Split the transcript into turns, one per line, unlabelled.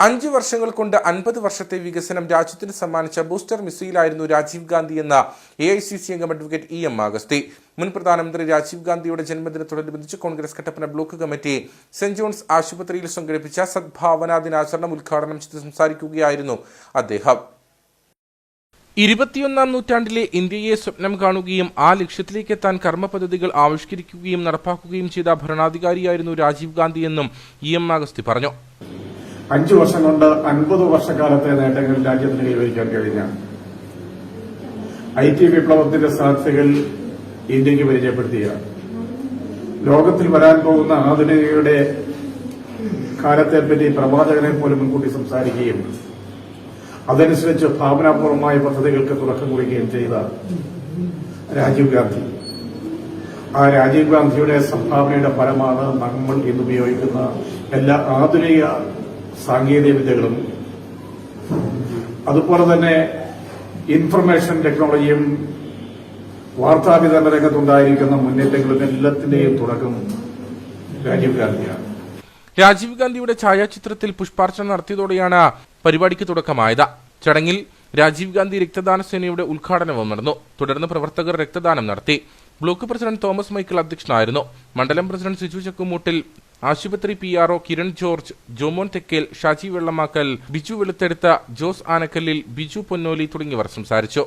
അഞ്ചു വർഷങ്ങൾ കൊണ്ട് അൻപത് വർഷത്തെ വികസനം രാജ്യത്തിന് സമ്മാനിച്ച ബൂസ്റ്റർ മിസൈലായിരുന്നു രാജീവ് ഗാന്ധി എന്ന എ ഐ സി സി അംഗം അഡ്വക്കേറ്റ് ഇ എം ആഗസ്തി. മുൻ പ്രധാനമന്ത്രി രാജീവ് ഗാന്ധിയുടെ ജന്മദിനത്തോടനുബന്ധിച്ച് Congress Kattappana block committee saint John's ആശുപത്രിയിൽ സംഘടിപ്പിച്ച സദ്ഭാവനാ ദിനാചരണം ഉദ്ഘാടനം ചെയ്ത് സംസാരിക്കുകയായിരുന്നു അദ്ദേഹം. ഇരുപത്തിയൊന്നാം നൂറ്റാണ്ടിലെ ഇന്ത്യയെ സ്വപ്നം കാണുകയും ആ ലക്ഷ്യത്തിലേക്ക് എത്താൻ കർമ്മ പദ്ധതികൾ ആവിഷ്കരിക്കുകയും നടപ്പാക്കുകയും ചെയ്ത ഭരണാധികാരിയായിരുന്നു രാജീവ് ഗാന്ധി എന്നും ഇ എം ആഗസ്തി പറഞ്ഞു.
അഞ്ചു വർഷം കൊണ്ട് അൻപത് വർഷക്കാലത്തെ നേട്ടങ്ങൾ രാജ്യത്തിന് കൈവരിക്കാൻ കഴിഞ്ഞ ഐ ടി വിപ്ലവത്തിന്റെ സാധ്യതകൾ ഇന്ത്യയ്ക്ക് പരിചയപ്പെടുത്തിയ. ലോകത്തിൽ വരാൻ പോകുന്ന ആധുനികയുടെ കാലത്തെപ്പറ്റി പ്രവാചകനെ പോലും മുൻകൂട്ടി സംസാരിക്കുകയും അതനുസരിച്ച് ഭാവനാപൂർവമായ പദ്ധതികൾക്ക് തുടക്കം കുറിക്കുകയും ചെയ്ത രാജീവ് ഗാന്ധി. ആ രാജീവ് ഗാന്ധിയുടെ സംഭാവനയുടെ ഫലമാണ് നമ്മൾ ഇന്ന് ഉപയോഗിക്കുന്ന എല്ലാ ആധുനിക സാങ്കേതിക വിദ്യകളും അതുപോലെ തന്നെ ഇൻഫർമേഷൻ ടെക്നോളജിയും വാർത്താവിതരണ രംഗത്തുണ്ടായിരിക്കുന്ന മുന്നേറ്റങ്ങളും എല്ലാത്തിന്റെയും തുടക്കം രാജീവ് ഗാന്ധിയാണ്.
രാജീവ് ഗാന്ധിയുടെ ഛായാചിത്രത്തിൽ പുഷ്പാർച്ചന നടത്തിയതോടെയാണ് പരിപാടിക്ക് തുടക്കമായത്. ചടങ്ങിൽ രാജീവ് ഗാന്ധി രക്തദാന സേനയുടെ ഉദ്ഘാടനവും നടന്നു. തുടർന്ന് പ്രവർത്തകർ രക്തദാനം നടത്തി. ബ്ലോക്ക് പ്രസിഡന്റ് തോമസ് മൈക്കിൾ അധ്യക്ഷനായിരുന്നു. മണ്ഡലം പ്രസിഡന്റ് സിജു ചക്കുമൂട്ടിൽ ആശുപത്രി P RO Kiran George Jomon Thekkel Shaji Vellamakkal Biju വെളുത്തെടുത്ത Jose Anakkallil Biju Ponnoli തുടങ്ങിയവർ സംസാരിച്ചു.